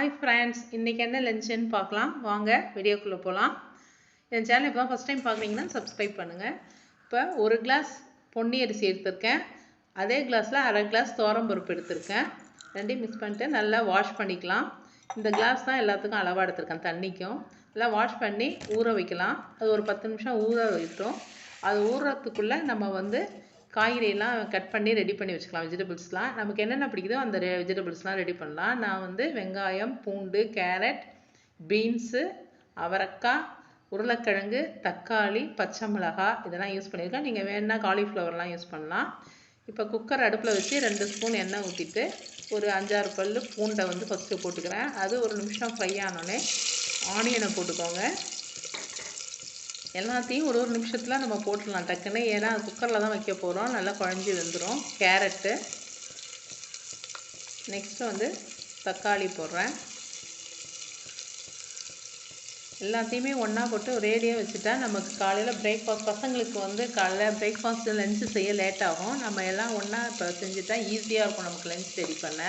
Hi friends இன்றைக்கி என்ன லஞ்சுன்னு பார்க்கலாம். வாங்க வீடியோக்குள்ளே போகலாம் என் சேனல் இப்போ தான் ஃபஸ்ட் டைம் பார்க்குறீங்கன்னா சப்ஸ்கிரைப் பண்ணுங்கள் இப்போ ஒரு கிளாஸ் பொன்னி அரிசி எடுத்திருக்கேன். அதே கிளாஸில் அரை கிளாஸ் பருப்பு எடுத்திருக்கேன். ரெண்டையும் மிக்ஸ் பண்ணிட்டு நல்லா வாஷ் பண்ணிக்கலாம். இந்த கிளாஸ் தான் எல்லாத்துக்கும் அளவாக எடுத்திருக்கேன் தண்ணிக்கும். நல்லா வாஷ் பண்ணி ஊற வைக்கலாம். அது ஒரு பத்து நிமிஷம் ஊற வைட்டோம் அது ஊறுறதுக்குள்ளே நம்ம வந்து காய்கறியெல்லாம் கட் பண்ணி ரெடி பண்ணி வச்சுக்கலாம். வெஜிடபிள்ஸ்லாம் நமக்கு என்னென்ன பிடிக்குதோ அந்த வெஜிடபிள்ஸ்லாம் ரெடி பண்ணலாம். நான் வந்து வெங்காயம் பூண்டு கேரட் பீன்ஸு அவரைக்காய் உருளைக்கிழங்கு தக்காளி பச்சை மிளகாய் இதெல்லாம் யூஸ் பண்ணியிருக்கேன். நீங்கள் வேணுன்னா காலிஃப்ளவர்லாம் யூஸ் பண்ணலாம். இப்போ குக்கர் அடுப்பில் வச்சு ரெண்டு ஸ்பூன் எண்ணெய் ஊற்றிட்டு ஒரு அஞ்சாறு பல் பூண்டை வந்து ஃபஸ்ட்டு போட்டுக்கிறேன். அது ஒரு நிமிஷம் ஃப்ரை ஆனோடனே ஆனியனை போட்டுக்கோங்க. எல்லாத்தையும் ஒரு ஒரு நிமிஷத்தில் நம்ம போட்டுடலாம். டக்குன்னு ஏன்னா குக்கரில் தான் வைக்க போகிறோம் நல்லா குழஞ்சி வெந்துடும் கேரட்டு நெக்ஸ்ட்டு வந்து தக்காளி போடுறேன். எல்லாத்தையுமே ஒன்றா போட்டு ஒரேடியாக வச்சுட்டா நமக்கு காலையில் பிரேக்ஃபாஸ்ட் பசங்களுக்கு வந்து காலையில் பிரேக்ஃபாஸ்ட்டு லஞ்சு செய்ய லேட் ஆகும். நம்ம எல்லாம் ஒன்றா இப்போ செஞ்சுட்டா ஈஸியாக இருக்கும். நமக்கு லஞ்ச் ரெடி பண்ண.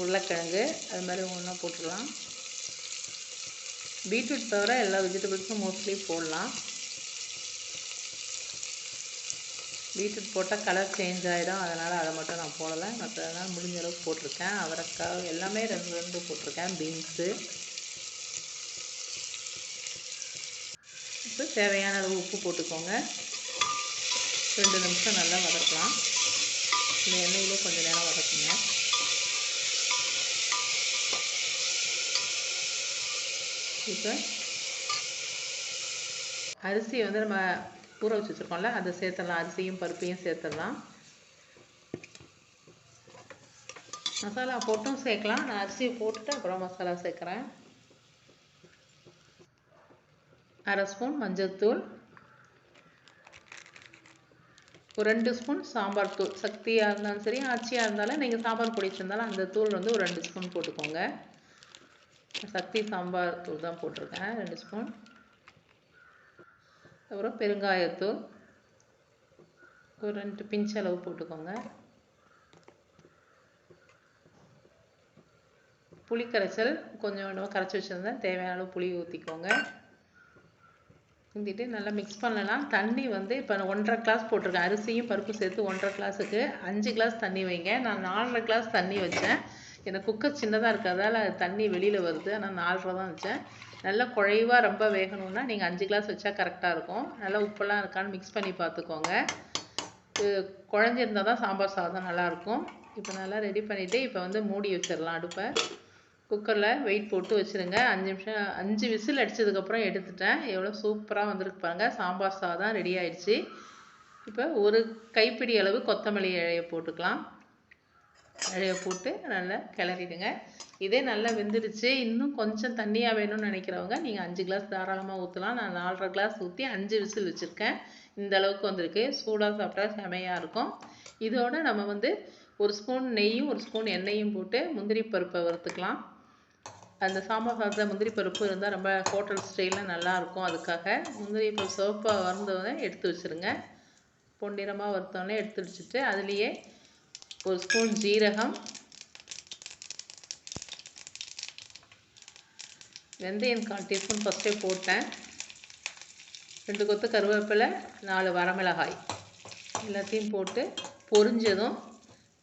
உருளைக்கிழங்கு அது மாதிரி ஒன்றா போட்டுடலாம். பீட்ரூட் தவிர எல்லா வெஜிடபிள்ஸும் மோஸ்ட்லி போடலாம். பீட்ரூட் போட்டால் கலர் சேஞ்ச் ஆகிடும் அதனால் அதை மட்டும் நான் போடலை. மற்றதெல்லாம் முடிஞ்ச அளவுக்கு போட்டிருக்கேன். அவரைக்காய் எல்லாமே ரெண்டு ரெண்டு போட்டிருக்கேன். பீன்ஸு. இப்போ தேவையான அளவு உப்பு போட்டுக்கோங்க. ரெண்டு நிமிஷம் நல்லா வதக்கலாம். இந்த எண்ணெயிலே கொஞ்சம் நேரம் வதக்குங்க. இப்போ அரிசியை வந்து நம்ம ஊற வச்சு வச்சுருக்கோம்ல அதை சேர்த்துடலாம். அரிசியும் பருப்பையும் சேர்த்துடலாம். மசாலா போட்டும் சேர்க்கலாம். நான் அரிசியை போட்டுட்டு அப்புறம் மசாலா சேர்க்குறேன். அரை ஸ்பூன் மஞ்சள்தூள் ஒரு ரெண்டு ஸ்பூன் சாம்பார் தூள். சக்தியாக இருந்தாலும் சரி ஆச்சியாக இருந்தாலும் நீங்கள் சாம்பார் பொடி வச்சுருந்தாலும் அந்த தூள் வந்து ஒரு ரெண்டு ஸ்பூன் போட்டுக்கோங்க. சக்தி சாம்பார் தூள் தான் போட்டிருக்கேன் ரெண்டு ஸ்பூன். அப்புறம் பெருங்காயத்தூள். ஒரு ரெண்டு பிஞ்ச் அளவு போட்டுக்கோங்க. புளி கரைச்சல் கொஞ்சம் கொஞ்சமாக கரைச்சி வச்சுருந்தேன் தேவையான அளவு புளி ஊற்றிக்கோங்க ஊற்றிட்டு நல்லா மிக்ஸ் பண்ணலாம். தண்ணி வந்து இப்போ நான் ஒன்றரை கிளாஸ் போட்டிருக்கேன். அரிசியும் பருப்பு சேர்த்து ஒன்றரை கிளாஸுக்கு அஞ்சு கிளாஸ் தண்ணி வைங்க. நான் நாலரை கிளாஸ் தண்ணி வச்சேன். எனக்கு குக்கர் சின்னதாக இருக்கிறதால தண்ணி வெளியில் வருது. ஆனால் நாலரை தான் வச்சேன். நல்லா குழைவாக ரொம்ப வேகணும்னா நீங்கள் அஞ்சு கிளாஸ் வச்சா கரெக்டாக இருக்கும். நல்லா உப்பெல்லாம் இருக்கான்னு மிக்ஸ் பண்ணி பார்த்துக்கோங்க குழஞ்சிருந்தால் தான் சாம்பார் சாதம் நல்லாயிருக்கும் இப்போ நல்லா ரெடி பண்ணிவிட்டு இப்போ வந்து மூடி வச்சிடலாம் அடுப்பை. குக்கரில் வெயிட் போட்டு வச்சுருங்க. அஞ்சு நிமிஷம் அஞ்சு விசில் அடித்ததுக்கப்புறம் எடுத்துட்டேன். எவ்வளோ சூப்பராக வந்திருக்கு பாருங்கள் சாம்பார் சாதம் ரெடி ஆயிடுச்சு. இப்போ ஒரு கைப்பிடி அளவு கொத்தமல்லி இழையை போட்டுக்கலாம். இழைய போட்டு நல்லா கிளறிடுங்க. இதே நல்லா வெந்துடுச்சு. இன்னும் கொஞ்சம் தண்ணியாக வேணும்னு நினைக்கிறவங்க நீங்கள் அஞ்சு கிளாஸ் தாராளமாக ஊற்றலாம் நான் நாலரை கிளாஸ் ஊற்றி அஞ்சு விசில் வச்சுருக்கேன். இந்த அளவுக்கு வந்திருக்கு. சூடாக சாப்பிட்டா செமையாக இருக்கும். இதோட நம்ம வந்து ஒரு ஸ்பூன் நெய்யும் ஒரு ஸ்பூன் எண்ணெயும் போட்டு முந்திரி பருப்பை வறுத்துக்கலாம். அந்த சாம்பார் சாதத்தில் முந்திரி பருப்பு இருந்தால் ரொம்ப ஹோட்டல் ஸ்டைலில் நல்லாயிருக்கும் அதுக்காக. முந்திரி பருப்பு சிவப்பாக வறுந்தோடனே எடுத்து வச்சுருங்க. பொன்னிறமாக வறுத்தோடனே எடுத்து வச்சுட்டு அதுலேயே ஒரு ஸ்பூன் ஜீரகம் வெந்தயம் கால் டீஸ்பூன் ஃபஸ்ட்டே போட்டேன். ரெண்டு கொத்து கருவேப்பிலை நாலு வரமிளகாய். எல்லாத்தையும் போட்டு பொரிஞ்சதும்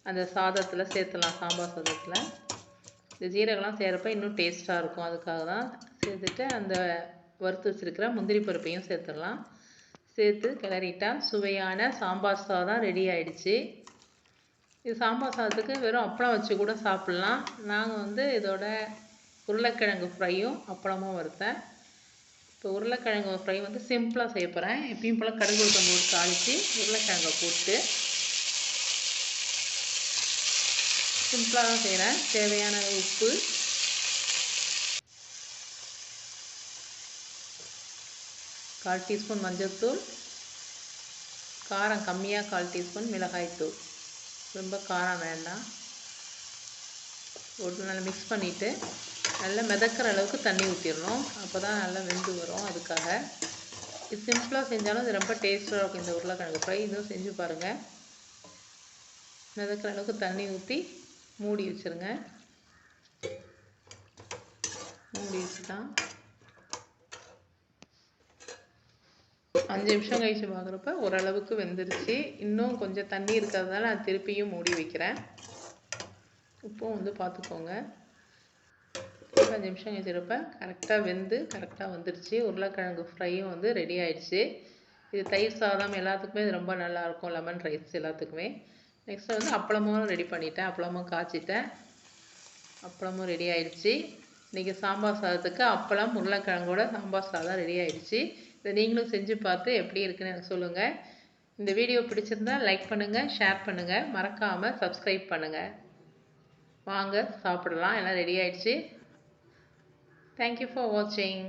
அந்த சாதத்தில் சேர்த்துலாம் சாம்பார் சாதத்தில். இந்த ஜீரகம்லாம் சேர்கிறப்ப இன்னும் டேஸ்ட்டாக இருக்கும் அதுக்காக தான் சேர்த்துட்டு அந்த வறுத்து வச்சுருக்கிற முந்திரி பருப்பையும் சேர்த்துடலாம். சேர்த்து கிளறிட்டால் சுவையான சாம்பார் சாதம் ரெடி ஆயிடுச்சு. இது சாம்பார் சாதத்துக்கு வெறும் அப்பளம் வச்சு கூட சாப்பிட்லாம். நாங்கள் வந்து இதோட உருளைக்கிழங்கு ஃப்ரையும் அப்பளமும் வறுத்தேன். இப்போ உருளைக்கிழங்கு ஃப்ரை வந்து சிம்பிளாக செய்ய போகிறேன் எப்பயும் போல் கடுகு உளுத்தம் போட்டு தாளித்து உருளைக்கிழங்கை போட்டு சிம்பிளாக தான் செய்கிறேன் தேவையான உப்பு. கால் டீஸ்பூன் மஞ்சள்தூள் காரம் கம்மியாக கால் டீஸ்பூன் மிளகாய்த்தூள். ரொம்ப காரம் வேண்டாம். போட்டு நல்லா மிக்ஸ் பண்ணிவிட்டு நல்லா மிதக்கிற அளவுக்கு தண்ணி ஊற்றிடணும் அப்போ தான் நல்லா வெந்து வரும் அதுக்காக. இது சிம்பிளாக செஞ்சாலும் இது ரொம்ப டேஸ்ட்டாக இருக்கும் இந்த உருளைக்கிழங்கு ஃப்ரை இதுவும் செஞ்சு பாருங்கள் மிதக்கிற அளவுக்கு தண்ணி ஊற்றி மூடி வச்சுருங்க. மூடி வச்சுட்டான் அஞ்சு நிமிஷம் கழிச்சு பார்க்குறப்ப ஓரளவுக்கு வெந்துருச்சு. இன்னும் கொஞ்சம் தண்ணி இருக்கிறதுனால நான் திருப்பியும் மூடி வைக்கிறேன். உப்பும் வந்து பார்த்துக்கோங்க அஞ்சு நிமிஷம் கழிச்சிருப்ப கரெக்டாக வெந்து கரெக்டாக வந்துருச்சு. உருளைக்கிழங்கு ஃப்ரையும் வந்து ரெடி ஆயிடுச்சு. இது தயிர் சாதம் எல்லாத்துக்குமே இது ரொம்ப நல்லாயிருக்கும் லெமன் ரைஸ் எல்லாத்துக்குமே. நெக்ஸ்ட்டு வந்து அப்பளமும் ரெடி பண்ணிட்டேன். அப்பளமும் காய்ச்சிட்டேன். அப்பளமும் ரெடி ஆயிடுச்சு. இன்றைக்கி சாம்பார் சாதத்துக்கு அப்பளம் உருளைக்கிழங்கோட சாம்பார் சாதம் ரெடி ஆயிடுச்சு. இதை நீங்களும் செஞ்சு பார்த்து எப்படி இருக்குன்னு எனக்கு சொல்லுங்கள் இந்த வீடியோ பிடிச்சிருந்தா லைக் பண்ணுங்கள் ஷேர் பண்ணுங்கள் மறக்காமல் சப்ஸ்கிரைப் பண்ணுங்கள் வாங்க சாப்பிடலாம். எல்லாம் ரெடி ஆயிடுச்சு. தேங்க்யூ ஃபார் வாட்சிங்